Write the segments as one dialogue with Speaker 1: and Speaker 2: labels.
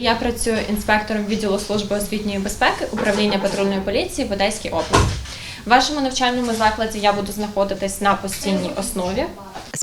Speaker 1: Я працюю інспектором відділу служби освітньої безпеки управління патрульної поліції в Одеській області. В вашому навчальному закладі я буду знаходитись на постійній основі.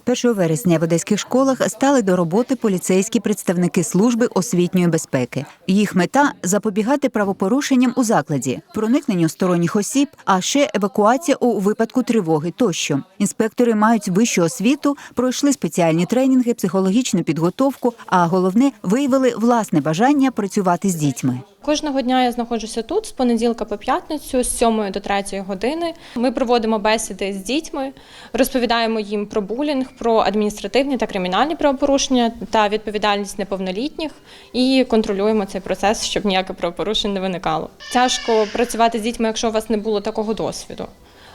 Speaker 2: З 1 вересня в одеських школах стали до роботи поліцейські представники служби освітньої безпеки. Їх мета запобігати правопорушенням у закладі, проникненню сторонніх осіб, а ще евакуація у випадку тривоги тощо. Інспектори мають вищу освіту, пройшли спеціальні тренінги, психологічну підготовку, а головне виявили власне бажання працювати з дітьми.
Speaker 1: Кожного дня я знаходжуся тут з понеділка по п'ятницю, з 7 до 3 години. Ми проводимо бесіди з дітьми, розповідаємо їм про булінг, про адміністративні та кримінальні правопорушення та відповідальність неповнолітніх і контролюємо цей процес, щоб ніяких правопорушень не виникало. Тяжко працювати з дітьми, якщо у вас не було такого досвіду.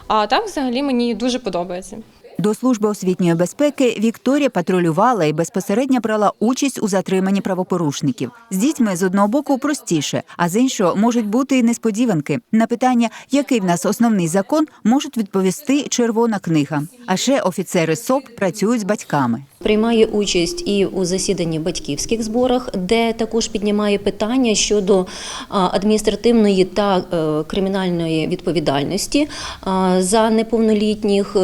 Speaker 1: А так, взагалі, мені дуже подобається.
Speaker 2: До служби освітньої безпеки Вікторія патрулювала і безпосередньо брала участь у затриманні правопорушників. З дітьми з одного боку простіше, а з іншого можуть бути і несподіванки. На питання, який в нас основний закон, можуть відповісти червона книга. А ще офіцери СОП працюють з батьками.
Speaker 3: Приймає участь і у засіданні батьківських зборах, де також піднімає питання щодо адміністративної та е, кримінальної відповідальності за неповнолітніх,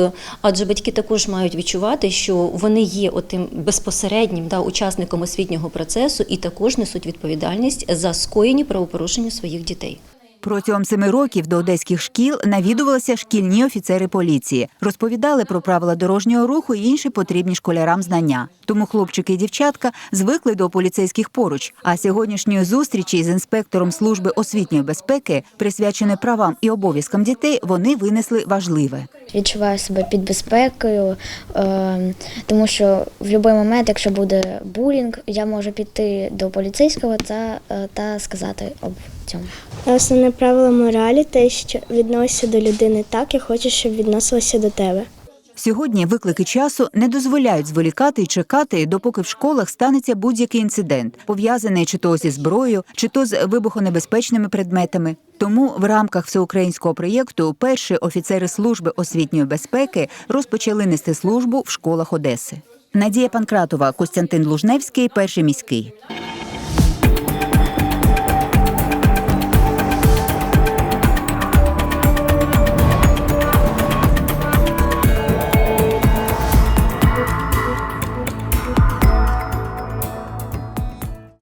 Speaker 3: адже батьки також мають відчувати, що вони є отим безпосереднім да, учасником освітнього процесу і також несуть відповідальність за скоєні правопорушення своїх дітей.
Speaker 2: Протягом семи років до одеських шкіл навідувалися шкільні офіцери поліції, розповідали про правила дорожнього руху і інші потрібні школярам знання. Тому хлопчики і дівчатка звикли до поліцейських поруч. А сьогоднішньої зустрічі з інспектором служби освітньої безпеки, присвяченої правам і обов'язкам дітей, вони винесли важливе.
Speaker 4: відчуваю себе під безпекою, е, тому що в будь-який момент, якщо буде булінг, я можу піти до поліцейського та, е, та сказати об цьому.
Speaker 5: Основне правило моралі те, що відносишся до людини так, як хочеш, щоб відносилася до тебе.
Speaker 2: Сьогодні виклики часу не дозволяють зволікати і чекати, допоки в школах станеться будь-який інцидент, пов'язаний чи то зі зброєю, чи то з вибухонебезпечними предметами. Тому в рамках всеукраїнського проєкту перші офіцери служби освітньої безпеки розпочали нести службу в школах Одеси. Надія Панкратова, Костянтин Лужневський, перший міський.